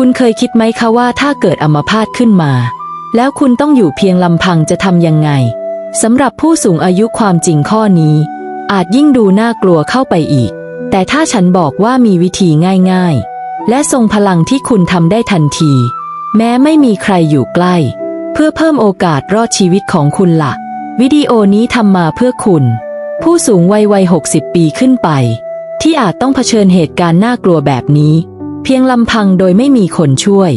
คุณเคยคิดไหมคะว่าถ้าเกิดอัมพาตขึ้นมา แล้วคุณต้องอยู่เพียงลำพังจะทำยังไงสำหรับผู้สูงอายุความจริงข้อนี้ อาจยิ่งดูน่ากลัวเข้าไปอีก แต่ถ้าฉันบอกว่ามีวิธีง่ายๆ และทรงพลังที่คุณทำได้ทันที แม้ไม่มีใครอยู่ใกล้ เพื่อเพิ่มโอกาสรอดชีวิตของคุณละ่ะ วิดีโอนี้ทำมาเพื่อคุณ ผู้สูงวัยวัย 60 ปีขึ้นไป ที่อาจต้องเผชิญเหตุการณ์น่ากลัวแบบนี้ เพียงลำพังโดยไม่มีคนช่วย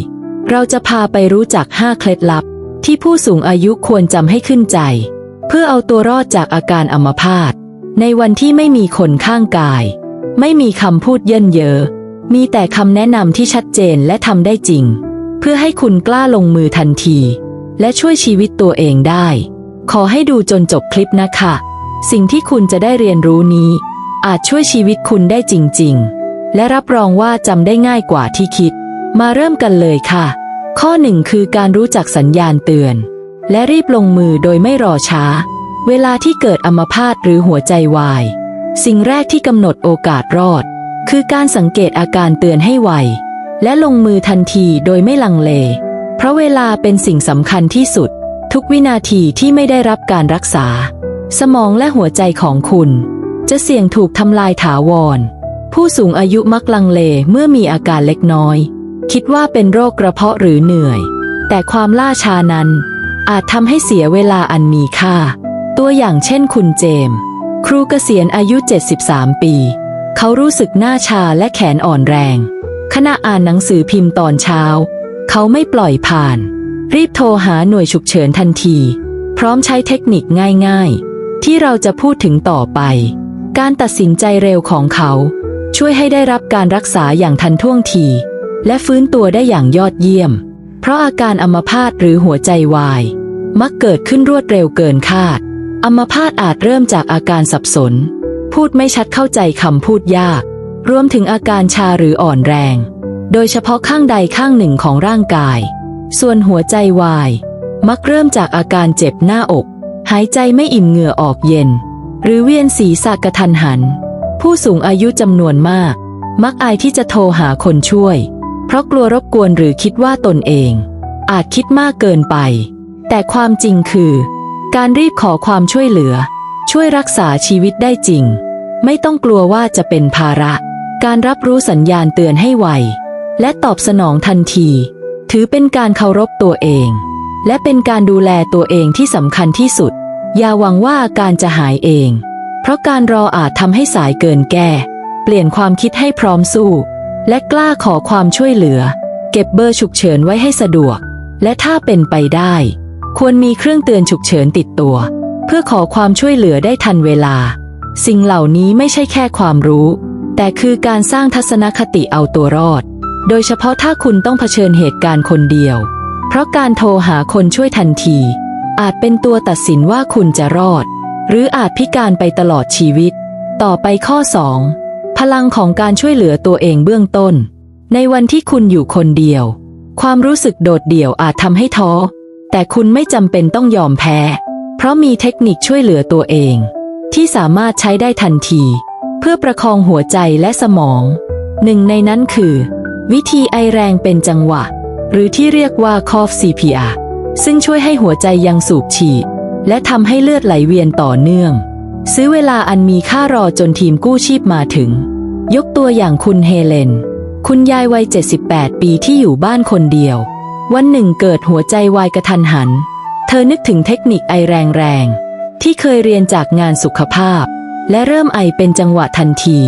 เราจะพาไปรู้จัก5เคล็ดลับ ที่ผู้สูงอายุควรจำให้ขึ้นใจ เพื่อเอาตัวรอดจากอาการอัมพาตในวันที่ไม่มีคนข้างกาย ไม่มีคำพูดเยินเยอ มีแต่คำแนะนำที่ชัดเจนและทำได้จริง เพื่อให้คุณกล้าลงมือทันที และช่วยชีวิตตัวเองได้ ขอให้ดูจนจบคลิปนะคะ สิ่งที่คุณจะได้เรียนรู้นี้ อาจช่วยชีวิตคุณได้จริง ๆ และรับรองว่าจำได้ง่ายกว่าที่คิด มาเริ่มกันเลยค่ะ ข้อหนึ่งคือการรู้จักสัญญาณเตือน และรีบลงมือโดยไม่รอช้า เวลาที่เกิดอัมพาตหรือหัวใจวาย สิ่งแรกที่กำหนดโอกาสรอด คือการสังเกตอาการเตือนให้ไว และลงมือทันทีโดยไม่ลังเล เพราะเวลาเป็นสิ่งสำคัญที่สุด ทุกวินาทีที่ไม่ได้รับการรักษา สมองและหัวใจของคุณ จะเสี่ยงถูกทำลายถาวร ผู้สูงอายุมักลังเลเมื่อมีอาการเล็กน้อย คิดว่าเป็นโรคกระเพาะหรือเหนื่อย แต่ความล่าชานั้น อาจทำให้เสียเวลาอันมีค่า ตัวอย่างเช่นคุณเจมส์ครูเกษียณอายุ 73 ปี เขารู้สึกหน้าชาและแขนอ่อนแรง ขณะอ่านหนังสือพิมพ์ตอนเช้า เขาไม่ปล่อยผ่าน รีบโทรหาหน่วยฉุกเฉินทันที พร้อมใช้เทคนิคง่าย ๆ ที่เราจะพูดถึงต่อไป การตัดสินใจเร็วของเขา ช่วยให้ได้รับการรักษาอย่างทันท่วงทีและฟื้นตัวได้อย่างยอดเยี่ยม เพราะอาการอัมพาตหรือหัวใจวาย มักเกิดขึ้นรวดเร็วเกินคาด อัมพาตอาจเริ่มจากอาการสับสน พูดไม่ชัดเข้าใจคำพูดยาก รวมถึงอาการชาหรืออ่อนแรง โดยเฉพาะข้างใดข้างหนึ่งของร่างกาย ส่วนหัวใจวาย มักเริ่มจากอาการเจ็บหน้าอก หายใจไม่อิ่มเหงื่อออกเย็น หรือเวียนศีรษะกระทันหัน ผู้สูงอายุจำนวนมาก มักอายที่จะโทรหาคนช่วย เพราะกลัวรบกวนหรือคิดว่าตนเอง อาจคิดมากเกินไป แต่ความจริงคือ การรีบขอความช่วยเหลือ ช่วยรักษาชีวิตได้จริง ไม่ต้องกลัวว่าจะเป็นภาระ การรับรู้สัญญาณเตือนให้ไว และตอบสนองทันที ถือเป็นการเคารพตัวเอง และเป็นการดูแลตัวเองที่สำคัญที่สุด อย่าหวังว่าอาการจะหายเอง เพราะการรออาจทำให้สายเกินแก้ เปลี่ยนความคิดให้พร้อมสู้ และกล้าขอความช่วยเหลือ เก็บเบอร์ฉุกเฉินไว้ให้สะดวก และถ้าเป็นไปได้ ควรมีเครื่องเตือนฉุกเฉินติดตัว เพื่อขอความช่วยเหลือได้ทันเวลา สิ่งเหล่านี้ไม่ใช่แค่ความรู้ แต่คือการสร้างทัศนคติเอาตัวรอด โดยเฉพาะถ้าคุณต้องเผชิญเหตุการณ์คนเดียว เพราะการโทรหาคนช่วยทันที อาจเป็นตัวตัดสินว่าคุณจะรอด หรืออาจพิการไปตลอดชีวิต ต่อไปข้อ 2 พลังของการช่วยเหลือตัวเองเบื้องต้น ในวันที่คุณอยู่คนเดียว ความรู้สึกโดดเดี่ยวอาจทำให้ท้อ แต่คุณไม่จำเป็นต้องยอมแพ้ เพราะมีเทคนิคช่วยเหลือตัวเอง ที่สามารถใช้ได้ทันที เพื่อประคองหัวใจและสมอง หนึ่งในนั้นคือ วิธีไอแรงเป็นจังหวะ หรือที่เรียกว่า cough CPR ซึ่งช่วยให้หัวใจยังสูบฉีด และทำให้เลือดไหลเวียนต่อเนื่อง ซื้อเวลาอันมีค่ารอจนทีมกู้ชีพมาถึง ยกตัวอย่างคุณเฮเลน คุณยายวัย 78 ปีที่อยู่บ้านคนเดียว วันหนึ่งเกิดหัวใจวายกระทันหัน เธอนึกถึงเทคนิคไอแรงๆที่เคยเรียนจากงานสุขภาพ และเริ่มไอเป็นจังหวะทันที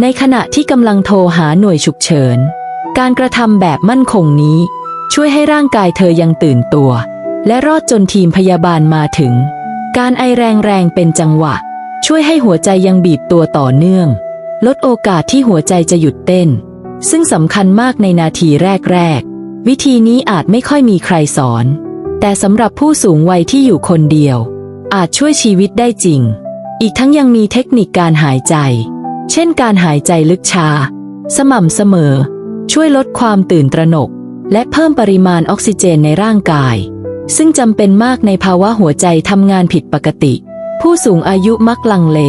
ในขณะที่กำลังโทรหาหน่วยฉุกเฉิน การกระทำแบบมั่นคงนี้ ช่วยให้ร่างกายเธอยังตื่นตัว และรอดจนทีมพยาบาลมาถึง การไอแรงๆเป็นจังหวะ ช่วยให้หัวใจยังบีบตัวต่อเนื่อง ลดโอกาสที่หัวใจจะหยุดเต้น ซึ่งสำคัญมากในนาทีแรกๆ วิธีนี้อาจไม่ค่อยมีใครสอน แต่สำหรับผู้สูงวัยที่อยู่คนเดียว อาจช่วยชีวิตได้จริง อีกทั้งยังมีเทคนิคการหายใจ เช่นการหายใจลึกชา สม่ำเสมอ ช่วยลดความตื่นตระหนก และเพิ่มปริมาณออกซิเจนในร่างกาย ซึ่งจำเป็นมากในภาวะหัวใจทำงานผิดปกติ ผู้สูงอายุมักลังเล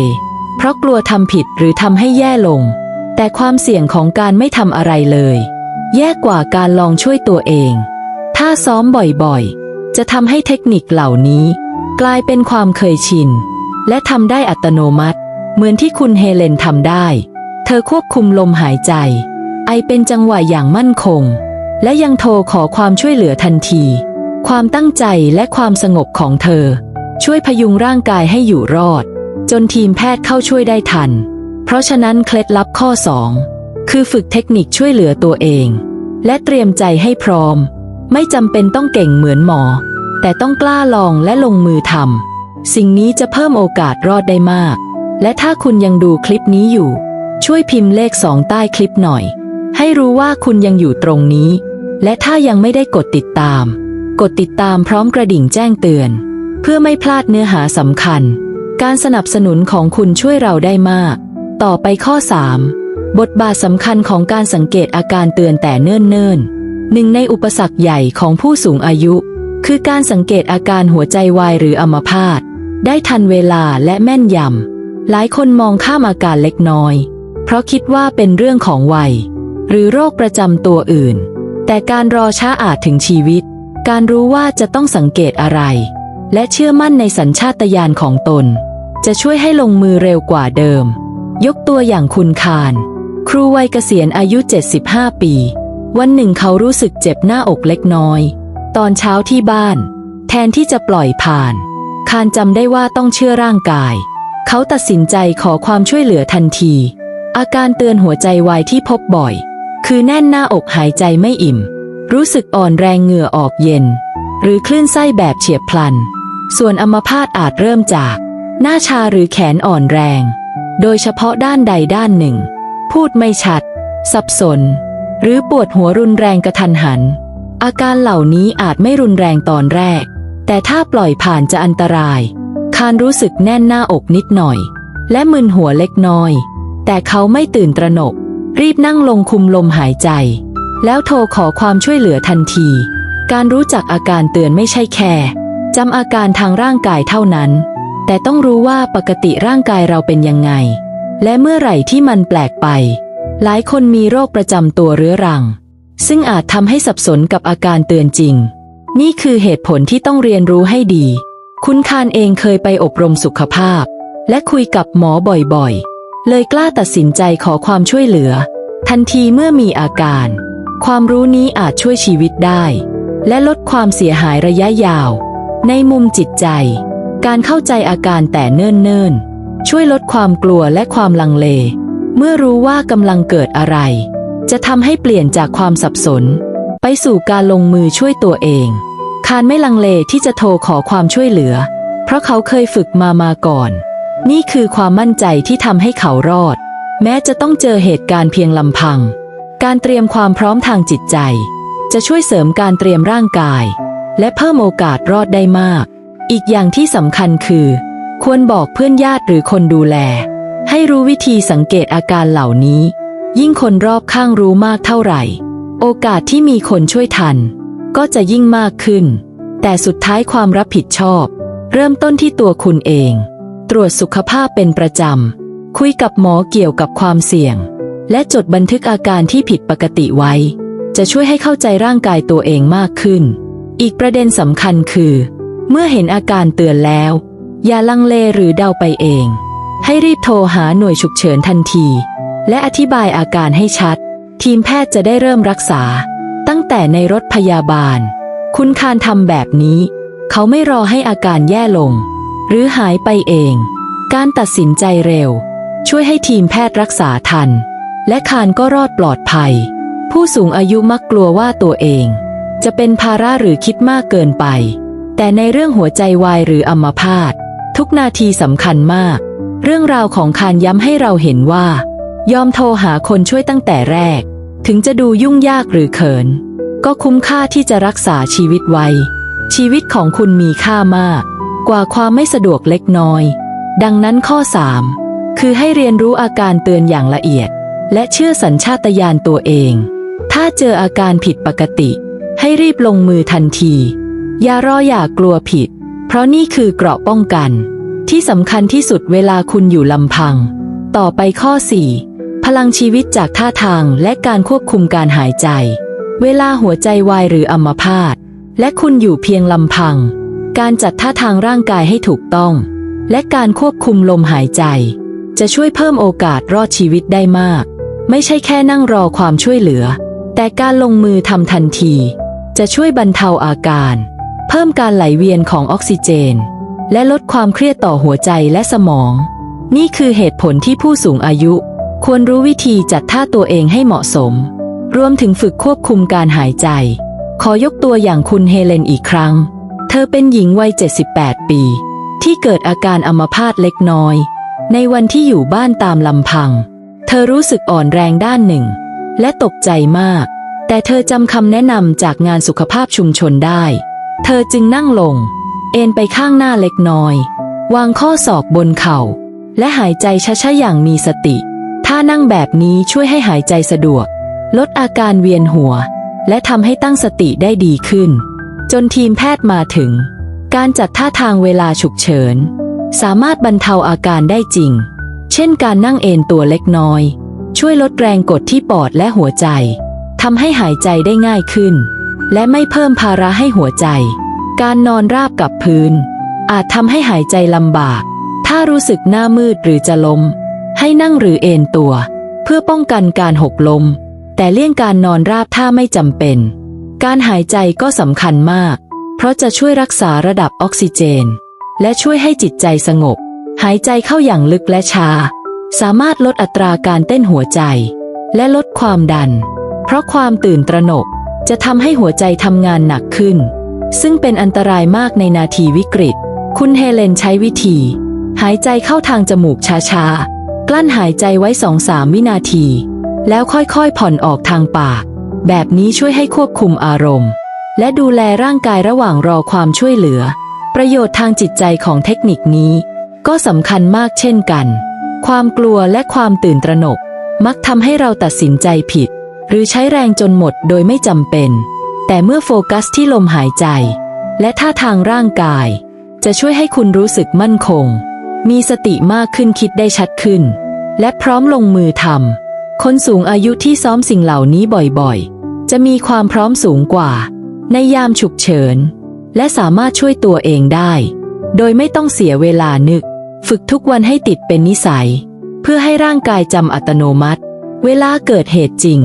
เพราะกลัวทำผิดหรือทำให้แย่ลง แต่ความเสี่ยงของการไม่ทำอะไรเลย แย่กว่าการลองช่วยตัวเอง ถ้าซ้อมบ่อยๆ จะทำให้เทคนิคเหล่านี้ กลายเป็นความเคยชิน และทำได้อัตโนมัติ เหมือนที่คุณเฮเลนทำได้ เธอควบคุมลมหายใจ ไอเป็นจังหวะอย่างมั่นคง และยังโทรขอความช่วยเหลือทันที ความตั้งใจและความสงบของเธอ ช่วยพยุงร่างกายให้อยู่รอด จนทีมแพทย์เข้าช่วยได้ทัน เพราะฉะนั้นเคล็ดลับข้อ 2 คือฝึกเทคนิคช่วยเหลือตัวเอง และเตรียมใจให้พร้อม ไม่จำเป็นต้องเก่งเหมือนหมอ แต่ต้องกล้าลองและลงมือทำสิ่งนี้จะเพิ่มโอกาสรอดได้มาก และถ้าคุณยังดูคลิปนี้อยู่ ช่วยพิมพ์เลขสองใต้คลิปหน่อย ให้รู้ว่าคุณยังอยู่ตรงนี้ และถ้ายังไม่ได้กดติดตาม กดติดตามพร้อมกระดิ่งแจ้งเตือน เพื่อไม่พลาดเนื้อหาสำคัญ การสนับสนุนของคุณช่วยเราได้มาก ต่อไปข้อ 3 บทบาทสำคัญของการสังเกตอาการเตือนแต่เนิ่นเนิ่นๆหนึ่งในอุปสรรคใหญ่ของผู้สูงอายุ คือการสังเกตอาการหัวใจวายหรืออัมพาตได้ทันเวลาและแม่นยำหลายคนมองข้ามอาการเล็กน้อย เพราะคิดว่าเป็นเรื่องของวัย หรือโรคประจำตัวอื่น แต่การรอช้าอาจถึงชีวิต การรู้ว่าจะต้องสังเกตอะไร และเชื่อมั่นในสัญชาตญาณของตน จะช่วยให้ลงมือเร็วกว่าเดิม ยกตัวอย่างคุณคาร ครูวัยเกษียณอายุ 75 ปี วันหนึ่งเขารู้สึกเจ็บหน้าอกเล็กน้อย ตอนเช้าที่บ้าน แทนที่จะปล่อยผ่าน คารจำได้ว่าต้องเชื่อร่างกาย เขาตัดสินใจขอความช่วยเหลือทันที อาการเตือนหัวใจวายที่พบบ่อย คือแน่นหน้าอกหายใจไม่อิ่ม รู้สึกอ่อนแรงเหงื่อออกเย็น หรือคลื่นไส้แบบเฉียบพลัน ส่วนอัมพาตอาจเริ่มจาก หน้าชาหรือแขนอ่อนแรง โดยเฉพาะด้านใดด้านหนึ่ง พูดไม่ชัด สับสน หรือปวดหัวรุนแรงกระทันหัน อาการเหล่านี้อาจไม่รุนแรงตอนแรก แต่ถ้าปล่อยผ่านจะอันตราย คานรู้สึกแน่นหน้าอกนิดหน่อย และมึนหัวเล็กน้อย แต่เขาไม่ตื่นตระหนก รีบนั่งลงคุมลมหายใจ แล้วโทรขอความช่วยเหลือทันที การรู้จักอาการเตือนไม่ใช่แค่จำอาการทางร่างกายเท่านั้น แต่ต้องรู้ว่าปกติร่างกายเราเป็นยังไง และเมื่อไหร่ที่มันแปลกไป หลายคนมีโรคประจำตัวเรื้อรัง ซึ่งอาจทำให้สับสนกับอาการเตือนจริง นี่คือเหตุผลที่ต้องเรียนรู้ให้ดี คุณคานเองเคยไปอบรมสุขภาพ และคุยกับหมอบ่อยๆ เลยกล้าตัดสินใจขอความช่วยเหลือ ทันทีเมื่อมีอาการ ความรู้นี้อาจช่วยชีวิตได้ และลดความเสียหายระยะยาว ในมุมจิตใจ การเข้าใจอาการแต่เนิ่นๆ ช่วยลดความกลัวและความลังเล เมื่อรู้ว่ากำลังเกิดอะไร จะทำให้เปลี่ยนจากความสับสน ไปสู่การลงมือช่วยตัวเอง คานไม่ลังเลที่จะโทรขอความช่วยเหลือ เพราะเขาเคยฝึกมามาก่อน นี่คือความมั่นใจที่ทำให้เขารอด แม้จะต้องเจอเหตุการณ์เพียงลำพัง การเตรียมความพร้อมทางจิตใจ จะช่วยเสริมการเตรียมร่างกาย และเพิ่มโอกาสรอดได้มาก อีกอย่างที่สำคัญคือ ควรบอกเพื่อนญาติหรือคนดูแล ให้รู้วิธีสังเกตอาการเหล่านี้ ยิ่งคนรอบข้างรู้มากเท่าไหร่ โอกาสที่มีคนช่วยทัน ก็จะยิ่งมากขึ้น แต่สุดท้ายความรับผิดชอบ เริ่มต้นที่ตัวคุณเอง ตรวจสุขภาพเป็นประจำคุยกับหมอเกี่ยวกับความเสี่ยง และจดบันทึกอาการที่ผิดปกติไว้ จะช่วยให้เข้าใจร่างกายตัวเองมากขึ้น อีกประเด็นสำคัญคือ เมื่อเห็นอาการเตือนแล้ว อย่าลังเลหรือเดาไปเอง ให้รีบโทรหาหน่วยฉุกเฉินทันที และอธิบายอาการให้ชัด ทีมแพทย์จะได้เริ่มรักษา ตั้งแต่ในรถพยาบาล คุณคานทำแบบนี้ เขาไม่รอให้อาการแย่ลง หรือหายไปเอง การตัดสินใจเร็ว ช่วยให้ทีมแพทย์รักษาทัน และคานก็รอดปลอดภัย ผู้สูงอายุมักกลัวว่าตัวเอง จะเป็นภาระหรือคิดมากเกินไป แต่ในเรื่องหัวใจวายหรืออัมพาตทุกนาทีสำคัญมาก เรื่องราวของคานย้ำให้เราเห็นว่า ยอมโทรหาคนช่วยตั้งแต่แรก ถึงจะดูยุ่งยากหรือเขิน ก็คุ้มค่าที่จะรักษาชีวิตไว้ ชีวิตของคุณมีค่ามาก กว่าความไม่สะดวกเล็กน้อย ดังนั้นข้อ 3 คือให้เรียนรู้อาการเตือนอย่างละเอียด และเชื่อสัญชาตญาณตัวเอง ถ้าเจออาการผิดปกติ ให้รีบลงมือทันที อย่ารออย่ากลัวผิด เพราะนี่คือเกราะป้องกัน ที่สำคัญที่สุดเวลาคุณอยู่ลำพัง ต่อไปข้อ 4 พลังชีวิตจากท่าทางและการควบคุมการหายใจ เวลาหัวใจวายหรืออัมพาตและคุณอยู่เพียงลำพัง การจัดท่าทางร่างกายให้ถูกต้อง และการควบคุมลมหายใจ จะช่วยเพิ่มโอกาสรอดชีวิตได้มาก ไม่ใช่แค่นั่งรอความช่วยเหลือ แต่การลงมือทำทันที จะช่วยบรรเทาอาการ เพิ่มการไหลเวียนของออกซิเจน และลดความเครียดต่อหัวใจและสมอง นี่คือเหตุผลที่ผู้สูงอายุ ควรรู้วิธีจัดท่าตัวเองให้เหมาะสม รวมถึงฝึกควบคุมการหายใจ ขอยกตัวอย่างคุณเฮเลนอีกครั้ง เธอเป็นหญิงวัย 78 ปี ที่เกิดอาการอัมพาตเล็กน้อย ในวันที่อยู่บ้านตามลำพัง เธอรู้สึกอ่อนแรงด้านหนึ่ง และตกใจมาก แต่เธอจำคำแนะนำจากงานสุขภาพชุมชนได้ เธอจึงนั่งลง เอนไปข้างหน้าเล็กน้อย วางข้อศอกบนเข่า และหายใจช้าๆอย่างมีสติ ท่านั่งแบบนี้ช่วยให้หายใจสะดวก ลดอาการเวียนหัว และทำให้ตั้งสติได้ดีขึ้น จนทีมแพทย์มาถึง การจัดท่าทางเวลาฉุกเฉิน สามารถบรรเทาอาการได้จริง เช่นการนั่งเอนตัวเล็กน้อย ช่วยลดแรงกดที่ปอดและหัวใจทำให้หายใจได้ง่ายขึ้น และไม่เพิ่มภาระให้หัวใจ การนอนราบกับพื้น อาจทำให้หายใจลำบาก ถ้ารู้สึกหน้ามืดหรือจะล้ม ให้นั่งหรือเอนตัว เพื่อป้องกันการหกล้มแต่เลี่ยงการนอนราบถ้าไม่จำเป็น การหายใจก็สำคัญมาก เพราะจะช่วยรักษาระดับออกซิเจน และช่วยให้จิตใจสงบ หายใจเข้าอย่างลึกและช้าสามารถลดอัตราการเต้นหัวใจ และลดความดัน เพราะความตื่นตระหนกจะทำให้หัวใจทำงานหนักขึ้น ซึ่งเป็นอันตรายมากในนาทีวิกฤต คุณเฮเลนใช้วิธี หายใจเข้าทางจมูกช้าๆ กลั้นหายใจไว้สองสามวินาที แล้วค่อยๆผ่อนออกทางปาก แบบนี้ช่วยให้ควบคุมอารมณ์ และดูแลร่างกายระหว่างรอความช่วยเหลือ ประโยชน์ทางจิตใจของเทคนิคนี้ ก็สำคัญมากเช่นกัน ความกลัวและความตื่นตระหนก มักทำให้เราตัดสินใจผิด หรือใช้แรงจนหมดโดยไม่จำเป็น แต่เมื่อโฟกัสที่ลมหายใจ และท่าทางร่างกาย จะช่วยให้คุณรู้สึกมั่นคง มีสติมากขึ้นคิดได้ชัดขึ้น และพร้อมลงมือทำคนสูงอายุที่ซ้อมสิ่งเหล่านี้บ่อยๆ จะมีความพร้อมสูงกว่า ในยามฉุกเฉิน และสามารถช่วยตัวเองได้ โดยไม่ต้องเสียเวลานึก ฝึกทุกวันให้ติดเป็นนิสัย เพื่อให้ร่างกายจำอัตโนมัติ เวลาเกิดเหตุจริง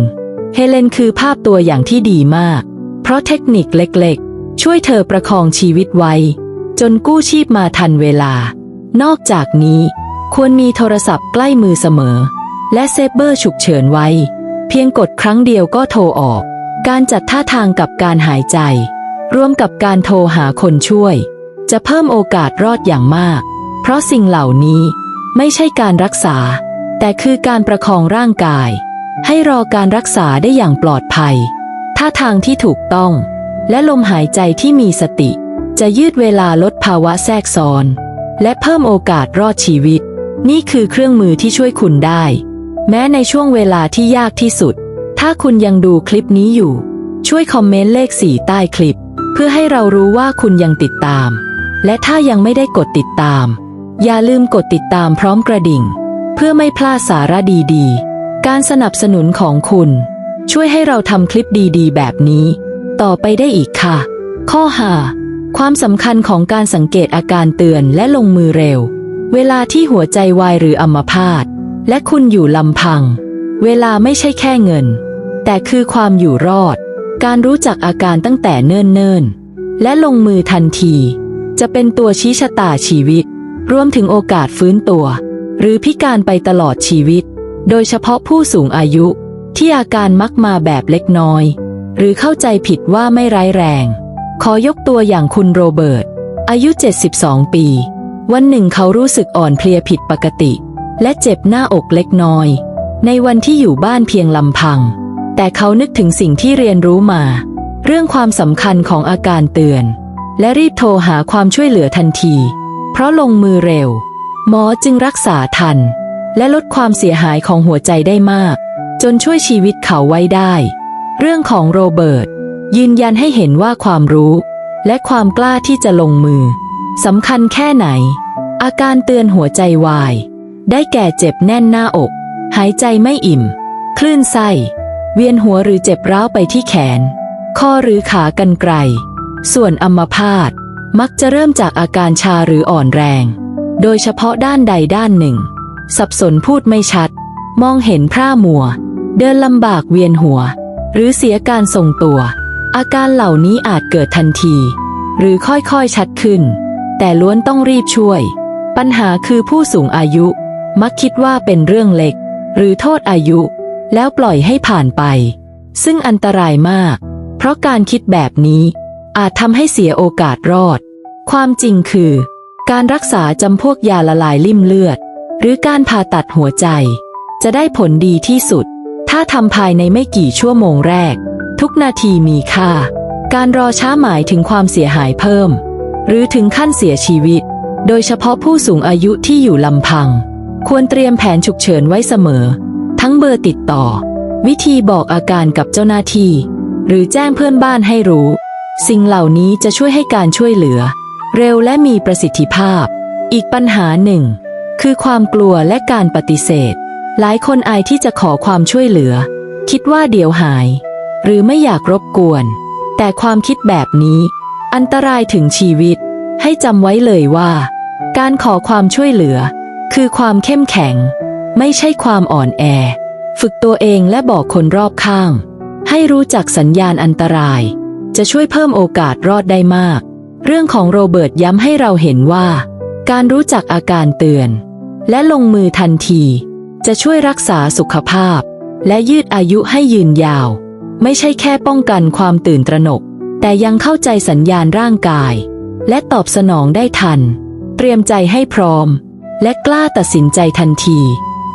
เฮเลนคือภาพตัวอย่างที่ดีมาก เพราะเทคนิคเล็กๆ ช่วยเธอประคองชีวิตไว้ จนกู้ชีพมาทันเวลา นอกจากนี้ ควรมีโทรศัพท์ใกล้มือเสมอ และเซฟเบอร์ฉุกเฉินไว้ เพียงกดครั้งเดียวก็โทรออก การจัดท่าทางกับการหายใจ ร่วมกับการโทรหาคนช่วย จะเพิ่มโอกาสรอดอย่างมาก เพราะสิ่งเหล่านี้ไม่ใช่การรักษา แต่คือการประคองร่างกาย ให้รอการรักษาได้อย่างปลอดภัย ท่าทางที่ถูกต้อง และลมหายใจที่มีสติ จะยืดเวลาลดภาวะแทรกซ้อน และเพิ่มโอกาสรอดชีวิต นี่คือเครื่องมือที่ช่วยคุณได้ แม้ในช่วงเวลาที่ยากที่สุด ถ้าคุณยังดูคลิปนี้อยู่ ช่วยคอมเมนต์เลขสี่ใต้คลิป เพื่อให้เรารู้ว่าคุณยังติดตาม และถ้ายังไม่ได้กดติดตาม อย่าลืมกดติดตามพร้อมกระดิ่ง เพื่อไม่พลาดสาระดีๆ การสนับสนุนของคุณ ช่วยให้เราทำคลิปดีๆ แบบนี้ ต่อไปได้อีกค่ะ ข้อหาความสำคัญของการสังเกตอาการเตือนและลงมือเร็ว เวลาที่หัวใจวายหรืออัมพาตและคุณอยู่ลำพัง เวลาไม่ใช่แค่เงิน แต่คือความอยู่รอด การรู้จักอาการตั้งแต่เนิ่นๆ และลงมือทันที จะเป็นตัวชี้ชะตาชีวิต รวมถึงโอกาสฟื้นตัว หรือพิการไปตลอดชีวิต โดยเฉพาะผู้สูงอายุ ที่อาการมักมาแบบเล็กน้อย หรือเข้าใจผิดว่าไม่ร้ายแรง ขอยกตัวอย่างคุณโรเบิร์ต อายุ 72 ปี วันหนึ่งเขารู้สึกอ่อนเพลียผิดปกติ และเจ็บหน้าอกเล็กน้อย ในวันที่อยู่บ้านเพียงลำพัง แต่เขานึกถึงสิ่งที่เรียนรู้มา เรื่องความสำคัญของอาการเตือน และรีบโทรหาความช่วยเหลือทันที เพราะลงมือเร็ว หมอจึงรักษาทัน และลดความเสียหายของหัวใจได้มาก จนช่วยชีวิตเขาไว้ได้ เรื่องของโรเบิร์ตยืนยันให้เห็นว่าความรู้ และความกล้าที่จะลงมือสำคัญแค่ไหน อาการเตือนหัวใจวาย ได้แก่เจ็บแน่นหน้าอก หายใจไม่อิ่ม คลื่นไส้ เวียนหัวหรือเจ็บร้าวไปที่แขน ข้อหรือขากันไกล ส่วนอัมพาต มักจะเริ่มจากอาการชาหรืออ่อนแรง โดยเฉพาะด้านใดด้านหนึ่ง สับสนพูดไม่ชัด มองเห็นพร่ามัว เดินลำบากเวียนหัว หรือเสียการทรงตัว อาการเหล่านี้อาจเกิดทันที หรือค่อยๆชัดขึ้น แต่ล้วนต้องรีบช่วย ปัญหาคือผู้สูงอายุ มักคิดว่าเป็นเรื่องเล็ก หรือโทษอายุ แล้วปล่อยให้ผ่านไป ซึ่งอันตรายมาก เพราะการคิดแบบนี้อาจทำให้เสียโอกาสรอด ความจริงคือ การรักษาจำพวกยาละลายลิ่มเลือด หรือการผ่าตัดหัวใจ จะได้ผลดีที่สุด ถ้าทำภายในไม่กี่ชั่วโมงแรก ทุกนาทีมีค่า การรอช้าหมายถึงความเสียหายเพิ่ม หรือถึงขั้นเสียชีวิต โดยเฉพาะผู้สูงอายุที่อยู่ลำพัง ควรเตรียมแผนฉุกเฉินไว้เสมอ ทั้งเบอร์ติดต่อ วิธีบอกอาการกับเจ้าหน้าที่ หรือแจ้งเพื่อนบ้านให้รู้ สิ่งเหล่านี้จะช่วยให้การช่วยเหลือ เร็วและมีประสิทธิภาพ อีกปัญหาหนึ่ง คือความกลัวและการปฏิเสธ หลายคนอายที่จะขอความช่วยเหลือ คิดว่าเดี๋ยวหาย หรือไม่อยากรบกวน แต่ความคิดแบบนี้ อันตรายถึงชีวิต ให้จำไว้เลยว่า การขอความช่วยเหลือ คือความเข้มแข็ง ไม่ใช่ความอ่อนแอ ฝึกตัวเองและบอกคนรอบข้าง ให้รู้จักสัญญาณอันตราย จะช่วยเพิ่มโอกาสรอดได้มาก เรื่องของโรเบิร์ตย้ำให้เราเห็นว่า การรู้จักอาการเตือน และลงมือทันที จะช่วยรักษาสุขภาพ และยืดอายุให้ยืนยาว ไม่ใช่แค่ป้องกันความตื่นตระหนก แต่ยังเข้าใจสัญญาณร่างกาย และตอบสนองได้ทัน เตรียมใจให้พร้อม และกล้าตัดสินใจทันที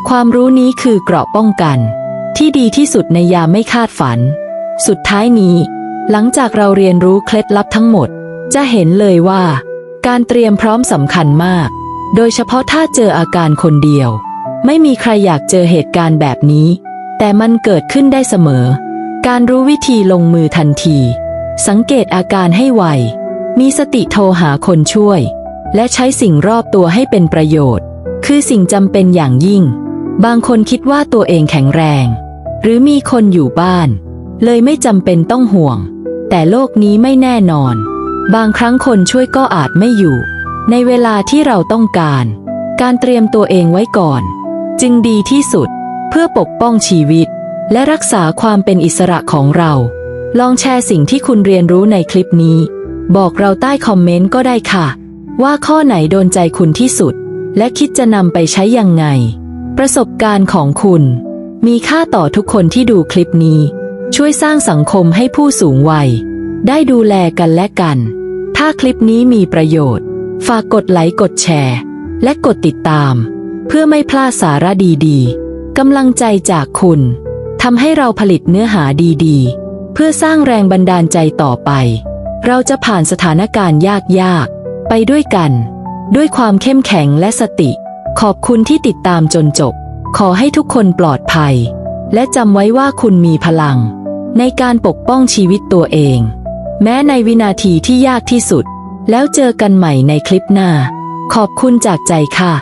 ความรู้นี้คือเกราะป้องกัน ที่ดีที่สุดในยามไม่คาดฝัน สุดท้ายนี้ หลังจากเราเรียนรู้เคล็ดลับทั้งหมด จะเห็นเลยว่า การเตรียมพร้อมสำคัญมาก โดยเฉพาะถ้าเจออาการคนเดียว ไม่มีใครอยากเจอเหตุการณ์แบบนี้ แต่มันเกิดขึ้นได้เสมอ การรู้วิธีลงมือทันที สังเกตอาการให้ไว มีสติโทรหาคนช่วย และใช้สิ่งรอบตัวให้เป็นประโยชน์ คือสิ่งจำเป็นอย่างยิ่ง บางคนคิดว่าตัวเองแข็งแรง หรือมีคนอยู่บ้าน เลยไม่จำเป็นต้องห่วง แต่โลกนี้ไม่แน่นอน บางครั้งคนช่วยก็อาจไม่อยู่ ในเวลาที่เราต้องการ การเตรียมตัวเองไว้ก่อน จึงดีที่สุดเพื่อปกป้องชีวิต และรักษาความเป็นอิสระของเรา ลองแชร์สิ่งที่คุณเรียนรู้ในคลิปนี้ บอกเราใต้คอมเมนต์ก็ได้ค่ะ ว่าข้อไหนโดนใจคุณที่สุด และคิดจะนำไปใช้ยังไง ประสบการณ์ของคุณ มีค่าต่อทุกคนที่ดูคลิปนี้ ช่วยสร้างสังคมให้ผู้สูงวัยได้ดูแลกันและกัน ถ้าคลิปนี้มีประโยชน์ ฝากกดไลค์กดแชร์ และกดติดตาม เพื่อไม่พลาดสาระดีๆกำลังใจจากคุณทำให้เราผลิตเนื้อหาดีๆ เพื่อสร้างแรงบันดาลใจต่อไป เราจะผ่านสถานการณ์ยากๆ ไปด้วยกัน ด้วยความเข้มแข็งและสติ ขอบคุณที่ติดตามจนจบ ขอให้ทุกคนปลอดภัย และจำไว้ว่าคุณมีพลัง ในการปกป้องชีวิตตัวเอง แม้ในวินาทีที่ยากที่สุด แล้วเจอกันใหม่ในคลิปหน้า ขอบคุณจากใจค่ะ